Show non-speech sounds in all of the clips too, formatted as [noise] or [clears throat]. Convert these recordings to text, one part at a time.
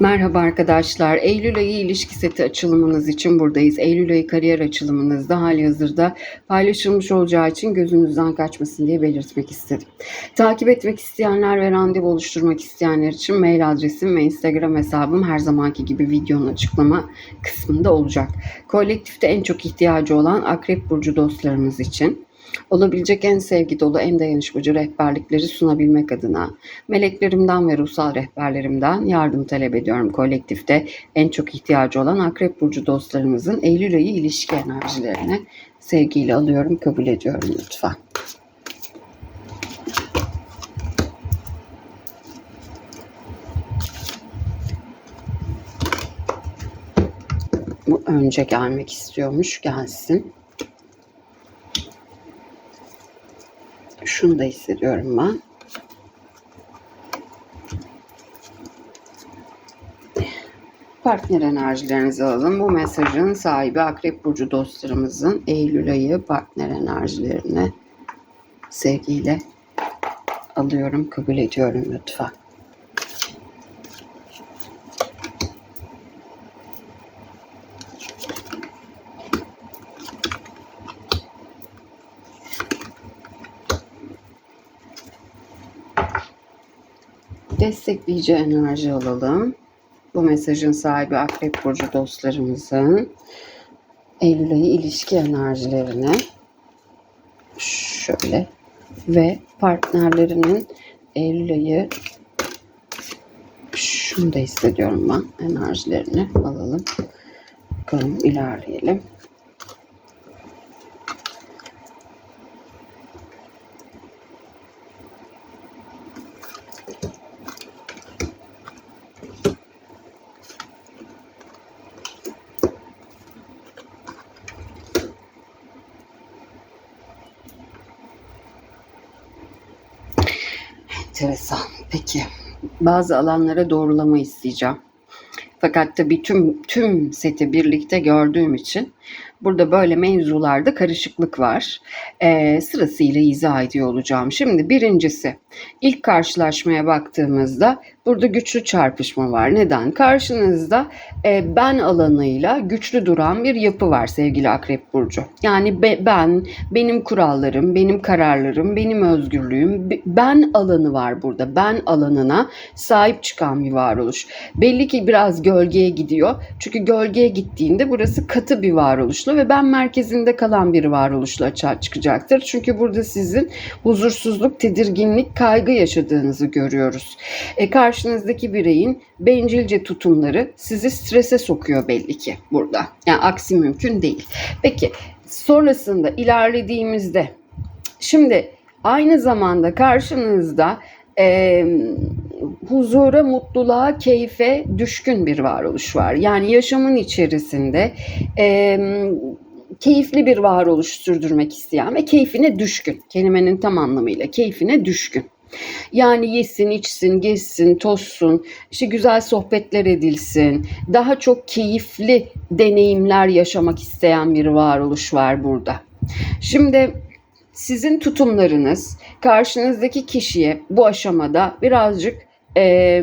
Merhaba arkadaşlar. Eylül ayı ilişki seti açılımınız için buradayız. Eylül ayı kariyer açılımınızda hali hazırda paylaşılmış olacağı için gözünüzden kaçmasın diye belirtmek istedim. Takip etmek isteyenler ve randevu oluşturmak isteyenler için mail adresim ve Instagram hesabım her zamanki gibi videonun açıklama kısmında olacak. Kolektifte en çok ihtiyacı olan Akrep Burcu dostlarımız için olabilecek en sevgi dolu, en dayanışmacı rehberlikleri sunabilmek adına meleklerimden ve ruhsal rehberlerimden yardım talep ediyorum kolektifte en çok ihtiyacı olan Akrep Burcu dostlarımızın Eylül ayı ilişki enerjilerini sevgiyle alıyorum, kabul ediyorum lütfen. Bu önce gelmek istiyormuş, gelsin. Şunu da hissediyorum ben. Partner enerjilerinizi alalım. Bu mesajın sahibi Akrep Burcu dostlarımızın Eylül ayı partner enerjilerini sevgiyle alıyorum, kabul ediyorum lütfen. Destekleyici enerji alalım. Bu mesajın sahibi Akrep Burcu dostlarımızın Eylül ayı ilişki enerjilerini şöyle ve partnerlerinin Eylül ayı şunu da hissediyorum ben enerjilerini alalım. Bakalım ilerleyelim. Enteresan. Peki. Bazı alanlara doğrulama isteyeceğim. Fakat tabii tüm tüm seti birlikte gördüğüm için burada böyle mevzularda karışıklık var. Ee, sırasıyla izah ediyor olacağım. Şimdi birincisi ilk karşılaşmaya baktığımızda burada güçlü çarpışma var. Neden? Karşınızda e, ben alanıyla güçlü duran bir yapı var sevgili Akrep Burcu. Yani be- ben, benim kurallarım, benim kararlarım, benim özgürlüğüm, be- ben alanı var burada. Ben alanına sahip çıkan bir varoluş. Belli ki biraz gölgeye gidiyor. Çünkü gölgeye gittiğinde burası katı bir varoluşla ve ben merkezinde kalan bir varoluşla açığa çıkacaktır. Çünkü burada sizin huzursuzluk, tedirginlik, kaygı yaşadığınızı görüyoruz. E, karşınızdaki bireyin bencilce tutumları sizi strese sokuyor belli ki burada. Yani aksi mümkün değil. Peki sonrasında ilerlediğimizde şimdi aynı zamanda karşınızda e, huzura, mutluluğa, keyfe düşkün bir varoluş var. Yani yaşamın içerisinde e, keyifli bir varoluş sürdürmek isteyen ve keyfine düşkün. Kelimenin tam anlamıyla keyfine düşkün. Yani yesin, içsin, gezsin, tozsun, işte güzel sohbetler edilsin, daha çok keyifli deneyimler yaşamak isteyen bir varoluş var burada. Şimdi sizin tutumlarınız karşınızdaki kişiye bu aşamada birazcık e,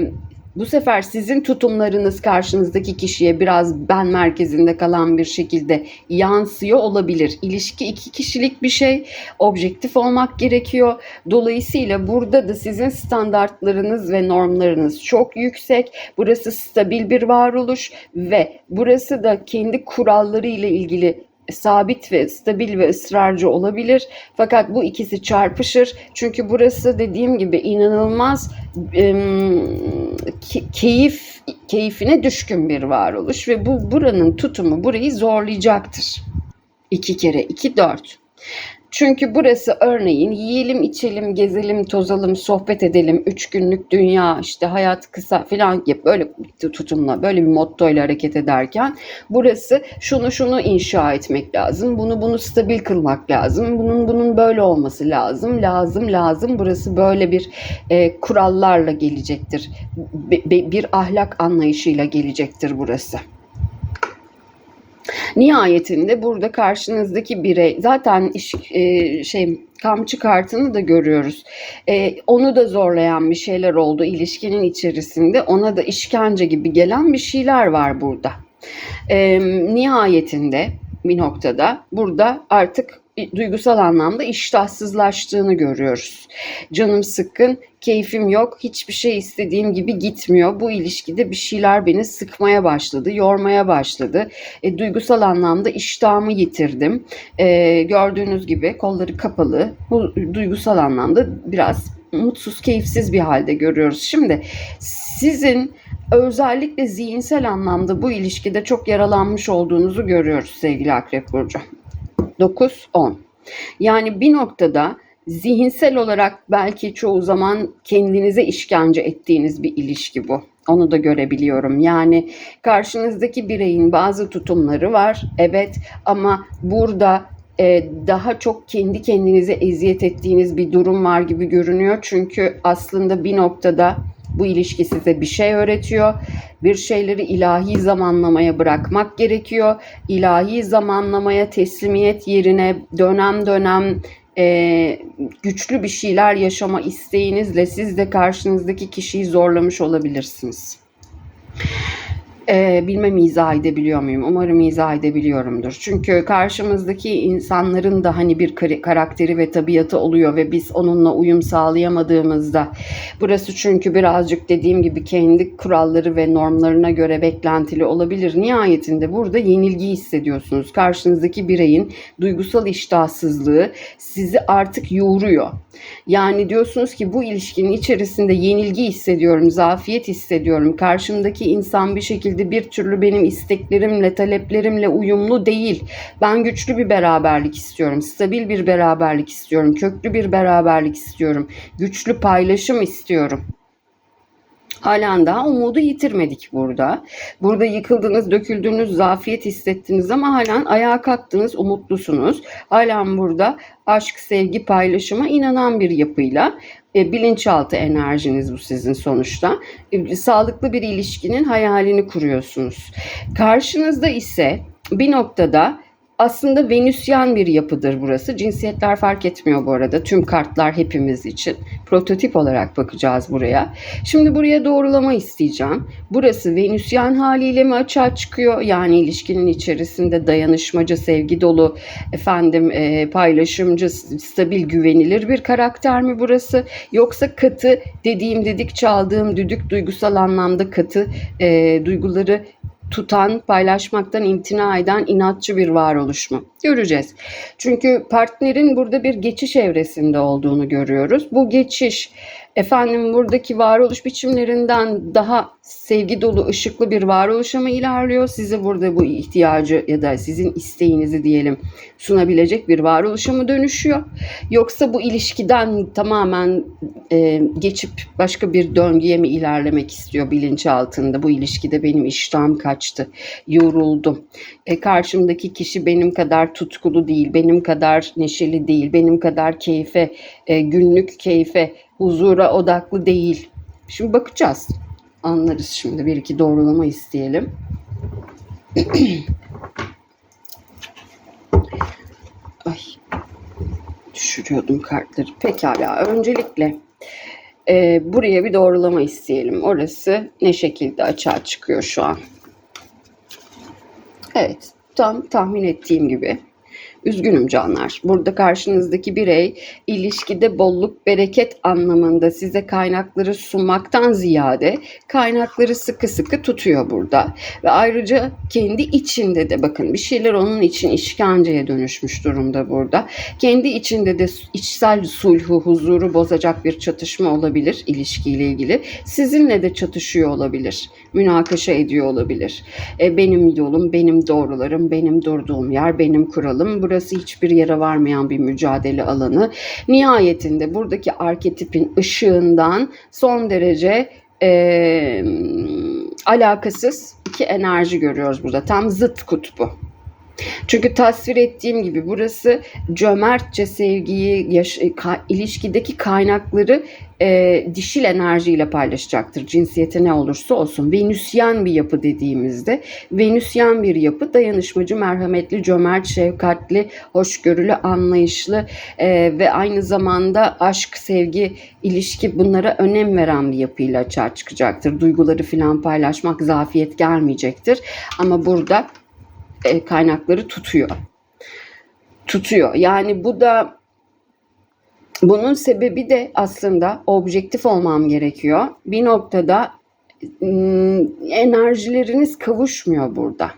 bu sefer sizin tutumlarınız karşınızdaki kişiye biraz ben merkezinde kalan bir şekilde yansıyor olabilir. İlişki iki kişilik bir şey, objektif olmak gerekiyor. Dolayısıyla burada da sizin standartlarınız ve normlarınız çok yüksek. Burası stabil bir varoluş ve burası da kendi kuralları ile ilgili sabit ve stabil ve ısrarcı olabilir. Fakat bu ikisi çarpışır. Çünkü burası dediğim gibi inanılmaz ki- keyif keyfine düşkün bir varoluş ve bu buranın tutumu burayı zorlayacaktır. İki kere iki dört. Çünkü burası örneğin yiyelim, içelim, gezelim, tozalım, sohbet edelim, üç günlük dünya, işte hayat kısa falan gibi böyle bir tutumla, böyle bir mottoyla hareket ederken burası şunu şunu inşa etmek lazım, bunu bunu stabil kılmak lazım, bunun bunun böyle olması lazım, lazım, lazım. Burası böyle bir e, kurallarla gelecektir, Be- be- bir ahlak anlayışıyla gelecektir burası. Nihayetinde burada karşınızdaki birey zaten iş, e, şey Kamçı kartını da görüyoruz. Ee, onu da zorlayan bir şeyler oldu ilişkinin içerisinde. Ona da işkence gibi gelen bir şeyler var burada. Ee, nihayetinde bir noktada burada artık duygusal anlamda iştahsızlaştığını görüyoruz. Canım sıkkın, keyfim yok, hiçbir şey istediğim gibi gitmiyor. Bu ilişkide bir şeyler beni sıkmaya başladı, yormaya başladı. E, duygusal anlamda iştahımı yitirdim. E, gördüğünüz gibi kolları kapalı, bu duygusal anlamda biraz mutsuz, keyifsiz bir halde görüyoruz. Şimdi sizin özellikle zihinsel anlamda bu ilişkide çok yaralanmış olduğunuzu görüyoruz sevgili Akrep Burcu. 9, 10. Yani bir noktada zihinsel olarak belki çoğu zaman kendinize işkence ettiğiniz bir ilişki bu. Onu da görebiliyorum. Yani karşınızdaki bireyin bazı tutumları var. Evet ama burada e, daha çok kendi kendinize eziyet ettiğiniz bir durum var gibi görünüyor. Çünkü aslında bir noktada bu ilişki size bir şey öğretiyor. Bir şeyleri ilahi zamanlamaya bırakmak gerekiyor. İlahi zamanlamaya teslimiyet yerine dönem dönem e, güçlü bir şeyler yaşama isteğinizle siz de karşınızdaki kişiyi zorlamış olabilirsiniz. Ee, bilmem izah edebiliyor muyum? Umarım izah edebiliyorumdur. Çünkü karşımızdaki insanların da hani bir karakteri ve tabiatı oluyor ve biz onunla uyum sağlayamadığımızda burası çünkü birazcık dediğim gibi kendi kuralları ve normlarına göre beklentili olabilir. Nihayetinde burada yenilgi hissediyorsunuz. Karşınızdaki bireyin duygusal iştahsızlığı sizi artık yoğuruyor. Yani diyorsunuz ki bu ilişkinin içerisinde yenilgi hissediyorum, zafiyet hissediyorum. Karşımdaki insan bir şekilde bir türlü benim isteklerimle, taleplerimle uyumlu değil. Ben güçlü bir beraberlik istiyorum, stabil bir beraberlik istiyorum, köklü bir beraberlik istiyorum, güçlü paylaşım istiyorum. Halen daha umudu yitirmedik burada. Burada yıkıldınız, döküldünüz, zafiyet hissettiniz ama halen ayağa kalktınız, umutlusunuz. Halen burada aşk, sevgi, paylaşıma inanan bir yapıyla e, bilinçaltı enerjiniz bu sizin sonuçta. E, sağlıklı bir ilişkinin hayalini kuruyorsunuz. Karşınızda ise bir noktada aslında venüsyen bir yapıdır burası. Cinsiyetler fark etmiyor bu arada. Tüm kartlar hepimiz için. Prototip olarak bakacağız buraya. Şimdi buraya doğrulama isteyeceğim. Burası venüsyen haliyle mi açığa çıkıyor? Yani ilişkinin içerisinde dayanışmacı, sevgi dolu, efendim e, paylaşımcı, stabil, güvenilir bir karakter mi burası? Yoksa katı, dediğim dedik çaldığım düdük duygusal anlamda katı e, duyguları tutan, paylaşmaktan imtina eden inatçı bir varoluş mu? Göreceğiz. Çünkü partnerin burada bir geçiş evresinde olduğunu görüyoruz. Bu geçiş efendim buradaki varoluş biçimlerinden daha sevgi dolu, ışıklı bir varoluşa mı ilerliyor? Sizi burada bu ihtiyacı ya da sizin isteğinizi diyelim sunabilecek bir varoluşa mı dönüşüyor? Yoksa bu ilişkiden tamamen e, geçip başka bir döngüye mi ilerlemek istiyor bilinçaltında? Bu ilişkide benim iştahım kaçtı, yoruldum. E, karşımdaki kişi benim kadar tutkulu değil, benim kadar neşeli değil, benim kadar keyfe, e, günlük keyfe, huzura odaklı değil. Şimdi bakacağız. Anlarız şimdi. Bir iki doğrulama isteyelim. [clears throat] Ay. Düşürüyordum kartları. Pekala. Öncelikle e, buraya bir doğrulama isteyelim. Orası ne şekilde açığa çıkıyor şu an? Evet. Tam tahmin ettiğim gibi. Üzgünüm canlar. Burada karşınızdaki birey ilişkide bolluk bereket anlamında size kaynakları sunmaktan ziyade kaynakları sıkı sıkı tutuyor burada. Ve ayrıca kendi içinde de bakın bir şeyler onun için işkenceye dönüşmüş durumda burada. Kendi içinde de içsel sulhu, huzuru bozacak bir çatışma olabilir ilişkiyle ilgili. Sizinle de çatışıyor olabilir. Münakaşa ediyor olabilir. E, benim yolum, benim doğrularım, benim durduğum yer, benim kuralım. Burası hiçbir yere varmayan bir mücadele alanı. Nihayetinde buradaki arketipin ışığından son derece e, alakasız iki enerji görüyoruz burada. Tam zıt kutbu. Çünkü tasvir ettiğim gibi burası cömertçe sevgiyi, yaş- ka- ilişkideki kaynakları e, dişil enerjiyle paylaşacaktır. Cinsiyeti ne olursa olsun. Venüsyen bir yapı dediğimizde, Venüsyen bir yapı dayanışmacı, merhametli, cömert, şefkatli, hoşgörülü, anlayışlı e, ve aynı zamanda aşk, sevgi, ilişki bunlara önem veren bir yapıyla açığa çıkacaktır. Duyguları filan paylaşmak zafiyet gelmeyecektir. Ama burada e, kaynakları tutuyor. Tutuyor. Yani bu da bunun sebebi de aslında objektif olmam gerekiyor. Bir noktada ım, enerjileriniz kavuşmuyor burada.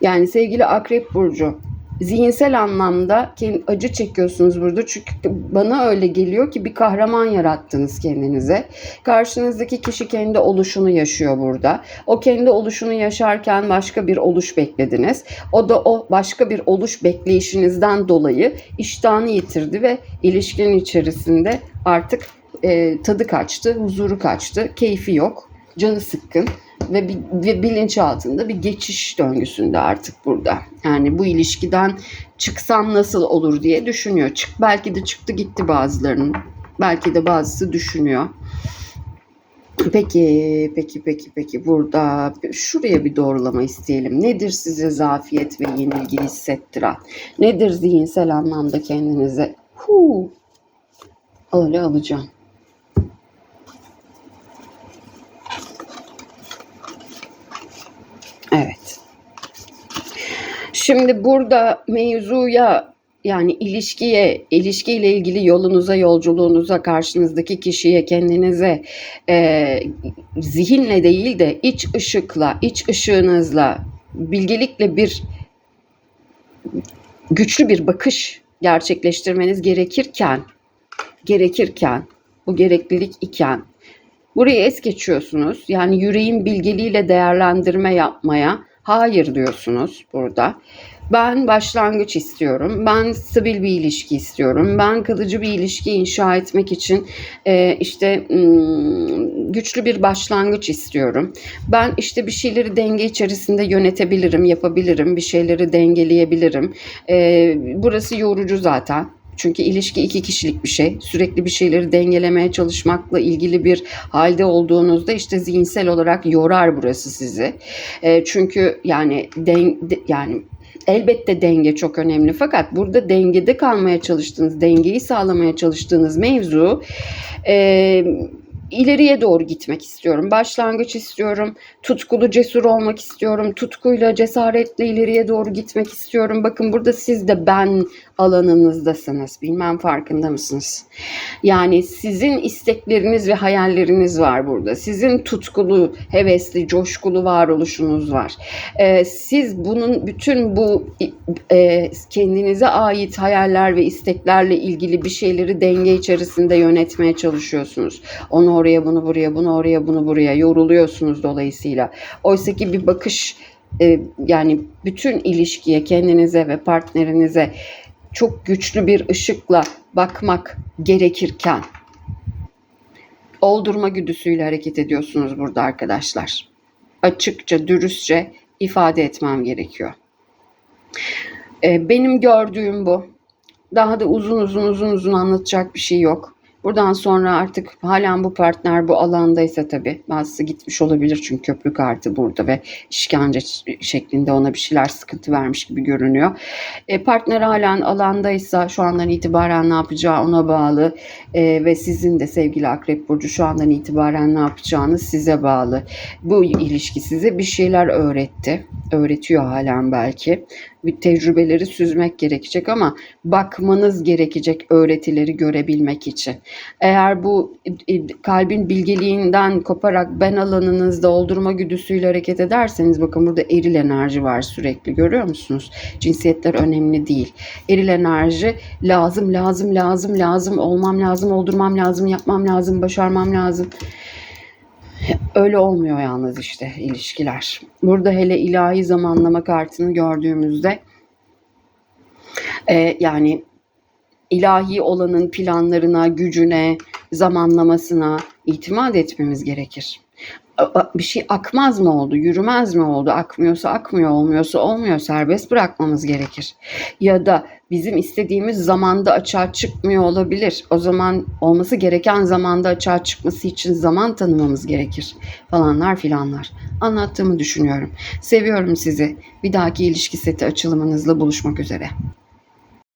Yani sevgili Akrep Burcu, zihinsel anlamda acı çekiyorsunuz burada. Çünkü bana öyle geliyor ki bir kahraman yarattınız kendinize. Karşınızdaki kişi kendi oluşunu yaşıyor burada. O kendi oluşunu yaşarken başka bir oluş beklediniz. O da o başka bir oluş bekleyişinizden dolayı iştahını yitirdi ve ilişkinin içerisinde artık e, tadı kaçtı, huzuru kaçtı, keyfi yok, canı sıkkın ve, bir, ve bilinçaltında bir geçiş döngüsünde artık burada. Yani bu ilişkiden çıksam nasıl olur diye düşünüyor. Çık belki de çıktı gitti bazılarının. Belki de bazısı düşünüyor. Peki, peki, peki, peki. Burada şuraya bir doğrulama isteyelim. Nedir size zafiyet ve yenilgi hissettiren? Nedir zihinsel anlamda kendinize? Huu, öyle alacağım. Şimdi burada mevzuya yani ilişkiye, ilişkiyle ilgili yolunuza, yolculuğunuza, karşınızdaki kişiye, kendinize e, zihinle değil de iç ışıkla, iç ışığınızla, bilgelikle bir güçlü bir bakış gerçekleştirmeniz gerekirken, gerekirken, bu gereklilik iken burayı es geçiyorsunuz. Yani yüreğin bilgeliğiyle değerlendirme yapmaya hayır diyorsunuz burada. Ben başlangıç istiyorum. Ben stabil bir ilişki istiyorum. Ben kalıcı bir ilişki inşa etmek için e, işte hmm, güçlü bir başlangıç istiyorum. Ben işte bir şeyleri denge içerisinde yönetebilirim, yapabilirim, bir şeyleri dengeleyebilirim. E, burası yorucu zaten. Çünkü ilişki iki kişilik bir şey. Sürekli bir şeyleri dengelemeye çalışmakla ilgili bir halde olduğunuzda işte zihinsel olarak yorar burası sizi. E, çünkü yani den, de- yani elbette denge çok önemli fakat burada dengede kalmaya çalıştığınız, dengeyi sağlamaya çalıştığınız mevzu e, ileriye doğru gitmek istiyorum. Başlangıç istiyorum. Tutkulu, cesur olmak istiyorum. Tutkuyla, cesaretle ileriye doğru gitmek istiyorum. Bakın burada siz de ben alanınızdasınız. Bilmem farkında mısınız? Yani sizin istekleriniz ve hayalleriniz var burada. Sizin tutkulu, hevesli, coşkulu varoluşunuz var. Ee, siz bunun bütün bu e, kendinize ait hayaller ve isteklerle ilgili bir şeyleri denge içerisinde yönetmeye çalışıyorsunuz. Onu oraya, bunu buraya, bunu oraya, bunu buraya yoruluyorsunuz dolayısıyla. Oysa ki bir bakış e, yani bütün ilişkiye, kendinize ve partnerinize çok güçlü bir ışıkla bakmak gerekirken oldurma güdüsüyle hareket ediyorsunuz burada arkadaşlar. Açıkça, dürüstçe ifade etmem gerekiyor. Ee, benim gördüğüm bu. Daha da uzun uzun uzun uzun anlatacak bir şey yok. Buradan sonra artık halen bu partner bu alandaysa tabii bazısı gitmiş olabilir çünkü köprü kartı burada ve işkence şeklinde ona bir şeyler sıkıntı vermiş gibi görünüyor. E, partner halen alandaysa şu andan itibaren ne yapacağı ona bağlı E, ve sizin de sevgili Akrep Burcu şu andan itibaren ne yapacağınız size bağlı. Bu ilişki size bir şeyler öğretti. Öğretiyor halen belki. Tecrübeleri süzmek gerekecek ama bakmanız gerekecek öğretileri görebilmek için. Eğer bu e, kalbin bilgeliğinden koparak ben alanınızda doldurma güdüsüyle hareket ederseniz bakın burada eril enerji var sürekli görüyor musunuz? Cinsiyetler önemli değil. Eril enerji lazım lazım lazım lazım olmam lazım oldurmam lazım yapmam lazım başarmam lazım. Öyle olmuyor yalnız işte ilişkiler. Burada hele ilahi zamanlama kartını gördüğümüzde e, yani ilahi olanın planlarına, gücüne, zamanlamasına itimat etmemiz gerekir. Bir şey akmaz mı oldu, yürümez mi oldu? Akmıyorsa akmıyor, olmuyorsa olmuyor. Serbest bırakmamız gerekir. Ya da bizim istediğimiz zamanda açığa çıkmıyor olabilir. O zaman olması gereken zamanda açığa çıkması için zaman tanımamız gerekir. Falanlar filanlar. Anlattığımı düşünüyorum. Seviyorum sizi. Bir dahaki ilişki seti açılımınızla buluşmak üzere.